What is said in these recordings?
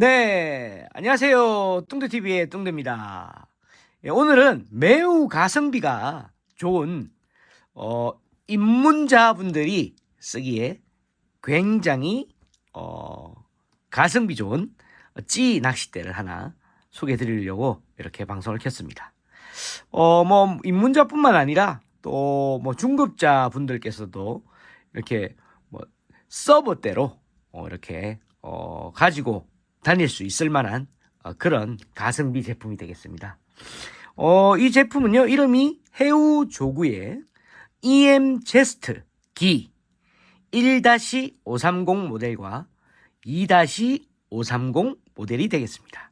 네, 안녕하세요. 뚱대TV의 뚱대입니다. 예, 오늘은 매우 가성비가 좋은, 어, 입문자분들이 쓰기에 굉장히, 어, 가성비 좋은 찌 낚싯대를 하나 소개해 드리려고 이렇게 방송을 켰습니다. 어, 뭐, 입문자뿐만 아니라 또 뭐 중급자 분들께서도 이렇게 뭐 서버대로 어, 이렇게 어, 가지고 다닐 수 있을 만한 어, 그런 가성비 제품이 되겠습니다. 어, 이 제품은요, 이름이 해우 조구의 EM 제스트 기 1-530 모델과 2-530 모델이 되겠습니다.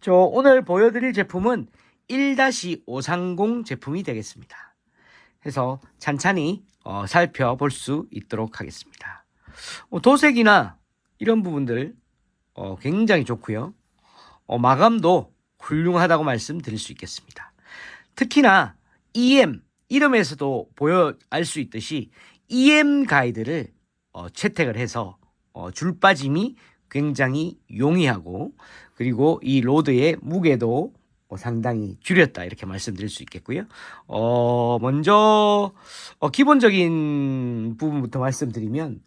저 오늘 보여드릴 제품은 1-530 제품이 되겠습니다. 해서 찬찬히 어, 살펴볼 수 있도록 하겠습니다. 어, 도색이나 이런 부분들 어, 굉장히 좋고요. 어, 마감도 훌륭하다고 말씀드릴 수 있겠습니다. 특히나 EM 이름에서도 보여 알 수 있듯이 EM 가이드를 어, 채택을 해서 어, 줄 빠짐이 굉장히 용이하고 그리고 이 로드의 무게도 어, 상당히 줄였다 이렇게 말씀드릴 수 있겠고요. 어, 먼저 어, 기본적인 부분부터 말씀드리면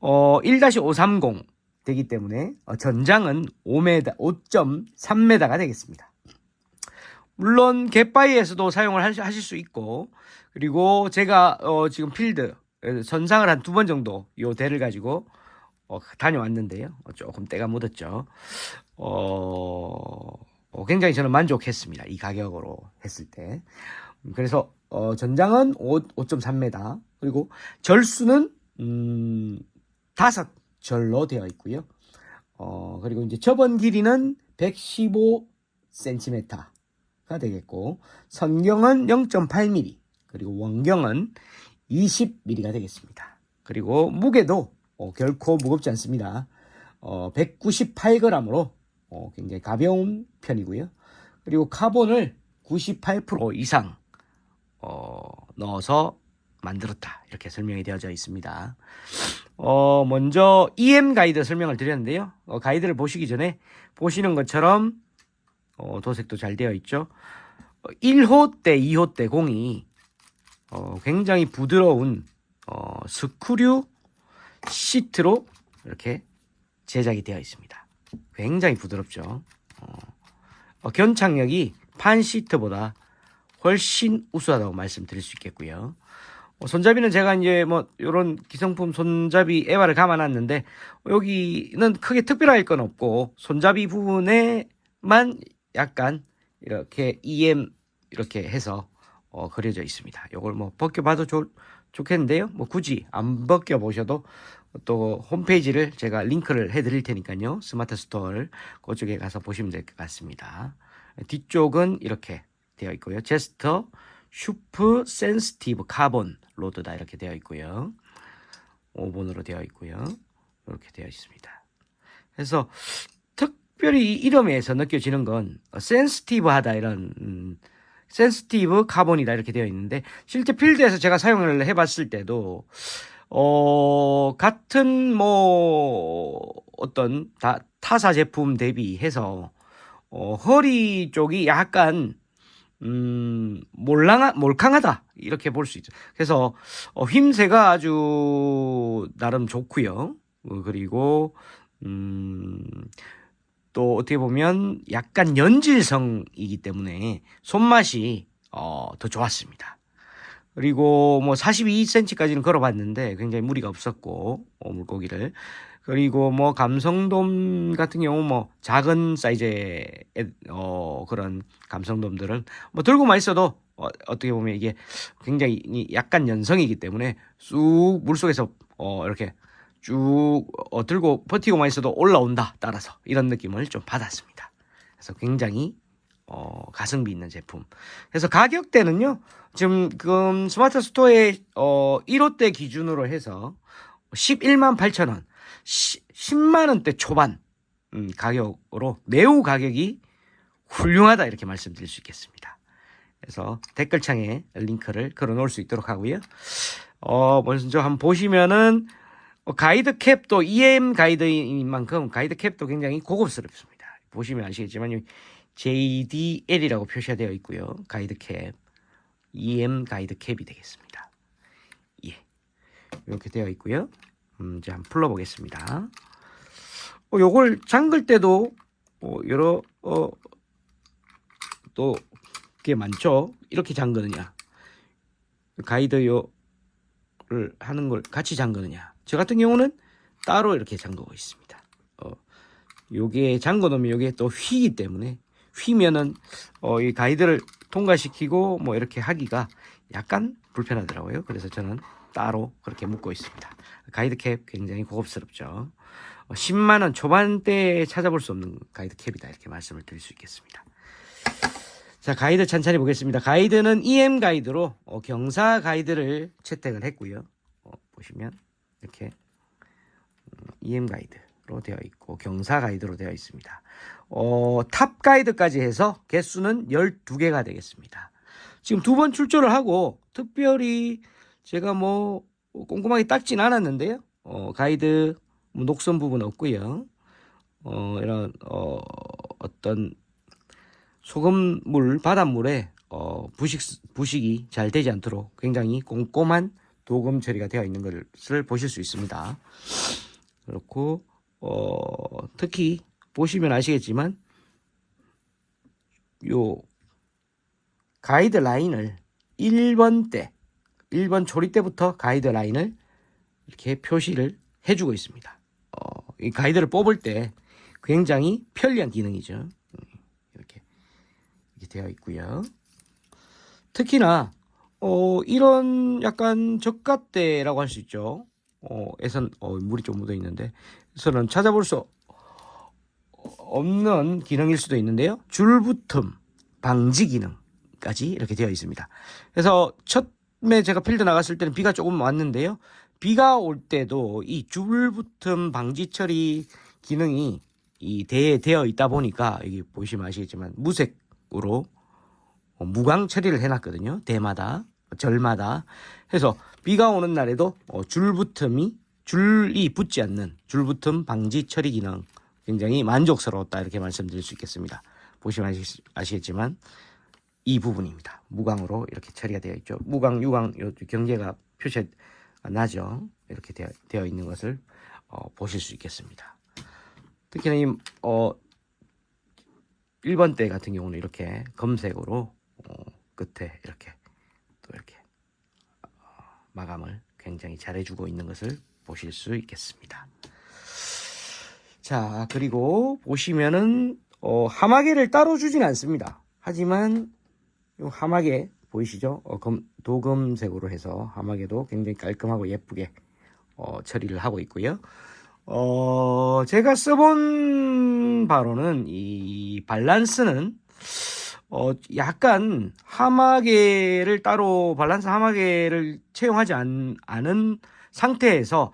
어, 1-530 되기 때문에 어, 전장은 5m, 5.3m가 되겠습니다. 물론 갯바위에서도 사용을 하실 수 있고 그리고 제가 어, 지금 필드 에, 선상을 한 두 번 정도 요 대를 가지고 어, 다녀왔는데요. 어, 조금 때가 묻었죠. 어, 어, 굉장히 저는 만족했습니다. 이 가격으로 했을 때. 음, 그래서 어, 전장은 5, 5.3m 그리고 절수는 음, 다섯 절로 되어 있고요. 어, 그리고 이제 접은 길이는 115cm가 되겠고 선경은 0.8mm 그리고 원경은 20mm가 되겠습니다. 그리고 무게도 어, 결코 무겁지 않습니다. 어, 198g으로 어, 굉장히 가벼운 편이고요. 그리고 카본을 98% 이상 어, 넣어서 만들었다 이렇게 설명이 되어져 있습니다. 어, 먼저 EM 가이드 설명을 드렸는데요. 어, 가이드를 보시기 전에 보시는 것처럼 어, 도색도 잘 되어 있죠. 어, 1호 때, 2호 때 공이 어, 굉장히 부드러운 어, 스크류 시트로 이렇게 제작이 되어 있습니다. 굉장히 부드럽죠. 어, 어, 견착력이 판 시트보다 훨씬 우수하다고 말씀드릴 수 있겠고요. 어, 손잡이는 제가 이제 뭐 이런 기성품 손잡이 에바를 감아놨는데 여기는 크게 특별할 건 없고 손잡이 부분에만 약간 이렇게 EM 이렇게 해서 어, 그려져 있습니다. 이걸 뭐 벗겨봐도 좋, 좋겠는데요. 뭐 굳이 안 벗겨 보셔도 또 홈페이지를 제가 링크를 해드릴 테니까요. 스마트 스토어를 그쪽에 가서 보시면 될 것 같습니다. 뒤쪽은 이렇게 되어 있고요. 제스터 슈프 센스티브 카본 로드다 이렇게 되어 있고요. 5번으로 되어 있고요. 이렇게 되어 있습니다. 그래서 특별히 이 이름에서 느껴지는 건 센스티브하다 이런 음, 센스티브 카본이다 이렇게 되어 있는데 실제 필드에서 제가 사용을 해봤을 때도 어 같은 뭐 어떤 다, 타사 제품 대비해서 어, 허리 쪽이 약간 음, 몰랑하, 몰캉하다. 이렇게 볼 수 있죠. 그래서, 어, 힘새가 아주 나름 좋고요 어, 그리고, 음, 또 어떻게 보면 약간 연질성이기 때문에 손맛이, 어, 더 좋았습니다. 그리고 뭐 42cm까지는 걸어봤는데 굉장히 무리가 없었고, 어, 물고기를. 그리고 뭐 감성돔 같은 경우 뭐 작은 사이즈의 애- 어 그런 감성돔들은 뭐 들고만 있어도 어, 어떻게 보면 이게 굉장히 이 약간 연성이기 때문에 쑥 물속에서 어 이렇게 쭉 어, 들고 버티고만 있어도 올라온다 따라서 이런 느낌을 좀 받았습니다. 그래서 굉장히 어 가성비 있는 제품. 그래서 가격대는요. 지금 그 스마트 스토어에 어 1호대 기준으로 해서 11만 8천 원. 10만 원대 초반 음, 가격으로 매우 가격이 훌륭하다 이렇게 말씀드릴 수 있겠습니다. 그래서 댓글창에 링크를 걸어 놓을 수 있도록 하고요. 어, 먼저 한번 보시면은 어, 가이드 캡도 EM 가이드인 만큼 가이드 캡도 굉장히 고급스럽습니다. 보시면 아시겠지만 JDL이라고 표시가 되어 있고요. 가이드 캡, EM 가이드 캡이 되겠습니다. 예, 이렇게 되어 있고요. 음, 이제 한번 풀러보겠습니다. 어, 요걸 잠글 때도 어, 여러 어, 또게 많죠. 이렇게 잠그느냐, 가이드요를 하는 걸 같이 잠그느냐. 저 같은 경우는 따로 이렇게 잠그고 있습니다. 어, 요게 잠궈 놓으면 요게 또 휘기 때문에 휘면은 어, 이 가이드를 통과시키고 뭐 이렇게 하기가 약간 불편하더라고요. 그래서 저는 따로 그렇게 묶고 있습니다. 가이드 캡 굉장히 고급스럽죠. 어, 10만 원 초반대에 찾아볼 수 없는 가이드 캡이다 이렇게 말씀을 드릴 수 있겠습니다. 자 가이드 찬찬히 보겠습니다. 가이드는 EM 가이드로 어, 경사 가이드를 채택을 했고요. 어, 보시면 이렇게 음, EM 가이드 로 되어 있고 경사 가이드로 되어 있습니다. 어, 탑 가이드까지 해서 개수는 12개가 되겠습니다. 지금 두 번 출조를 하고 특별히 제가 뭐 꼼꼼하게 닦진 않았는데요. 어, 가이드 뭐 녹선 부분 없고요. 어, 이런 어, 어떤 소금물 바닷물에 어, 부식 부식이 잘 되지 않도록 굉장히 꼼꼼한 도금 처리가 되어 있는 것을 보실 수 있습니다. 그렇고 어, 특히 보시면 아시겠지만 요 가이드 라인을 1번 때 1번 조리 때부터 가이드 라인을 이렇게 표시를 해주고 있습니다. 어, 이 가이드를 뽑을 때 굉장히 편리한 기능이죠. 음, 이렇게 이렇게 되어 있고요. 특히나 어, 이런 약간 저가대라고 할 수 있죠. 어, 에선 어, 물이 좀 묻어 있는데 에서는 찾아볼 수 없는 기능일 수도 있는데요. 줄붙음 방지 기능까지 이렇게 되어 있습니다. 그래서 처음에 제가 필드 나갔을 때는 비가 조금 왔는데요. 비가 올 때도 이 줄붙음 방지 처리 기능이 이 대에 되어 있다 보니까 여기 보시면 아시겠지만 무색으로 어, 무광 처리를 해놨거든요. 대마다 절마다 해서 비가 오는 날에도 어, 줄붙음이 줄이 붙지 않는 줄붙음 방지 처리 기능 굉장히 만족스러웠다 이렇게 말씀드릴 수 있겠습니다. 보시면 아시, 아시겠지만 이 부분입니다. 무광으로 이렇게 처리가 되어 있죠. 무광, 유광 요 경계가 표시 나죠. 이렇게 되어, 되어 있는 것을 어, 보실 수 있겠습니다. 특히나 이 어, 1번 때 같은 경우는 이렇게 검색으로 어, 끝에 이렇게 또 이렇게 어, 마감을 굉장히 잘해주고 있는 것을 보실 수 있겠습니다. 자 그리고 보시면은 어, 하마개를 따로 주진 않습니다. 하지만 이 하마개 보이시죠? 어, 검, 도금색으로 해서 하마개도 굉장히 깔끔하고 예쁘게 어, 처리를 하고 있고요. 어, 제가 써본 바로는 이 밸런스는 어, 약간 하마개를 따로 밸런스 하마개를 채용하지 않, 않은 상태에서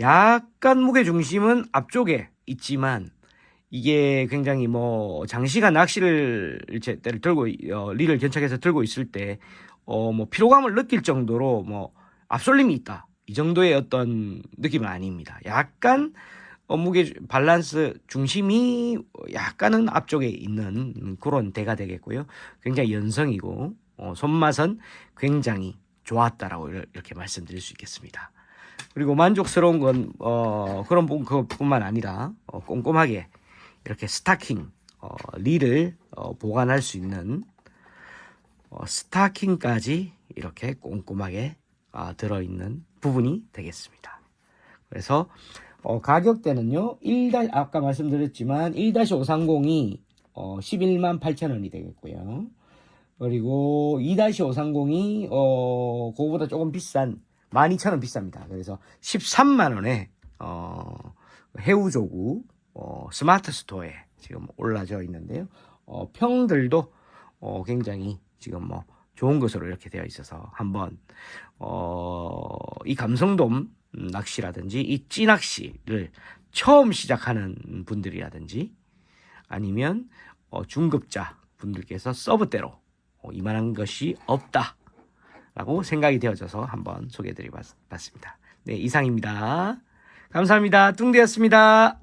약간 무게 중심은 앞쪽에 있지만 이게 굉장히 뭐 장시간 낚시를 제- 때를 들고 어, 리를 견착해서 들고 있을 때 어 뭐 피로감을 느낄 정도로 뭐 앞솔림이 있다 이 정도의 어떤 느낌은 아닙니다. 약간 어, 무게 밸런스 중심이 약간은 앞쪽에 있는 그런 대가 되겠고요. 굉장히 연성이고 어, 손맛은 굉장히 좋았다라고 이렇게 말씀드릴 수 있겠습니다. 그리고 만족스러운 건 어, 그런 부- 그것뿐만 아니라 어, 꼼꼼하게 이렇게 스타킹 어, 릴을 어, 보관할 수 있는 어, 스타킹까지 이렇게 꼼꼼하게 아, 들어있는 부분이 되겠습니다. 그래서 어, 가격대는요 1 아까 말씀드렸지만 1-530이 어, 11만 8천 원이 되겠고요. 그리고 2-530이 어, 그거보다 조금 비싼 12,000원 비쌉니다. 그래서 13만 원에 어, 해우조구 어, 스마트 스토어에 지금 올라져 있는데요. 어, 평들도 어, 굉장히 지금 뭐 좋은 것으로 이렇게 되어 있어서 한번 어, 이 감성돔 낚시라든지 이 찌낚시를 처음 시작하는 분들이라든지 아니면 어, 중급자 분들께서 서브대로 어, 이만한 것이 없다. 라고 생각이 되어져서 한번 소개해 드려 봤습니다. 네, 이상입니다. 감사합니다. 뚱되었습니다.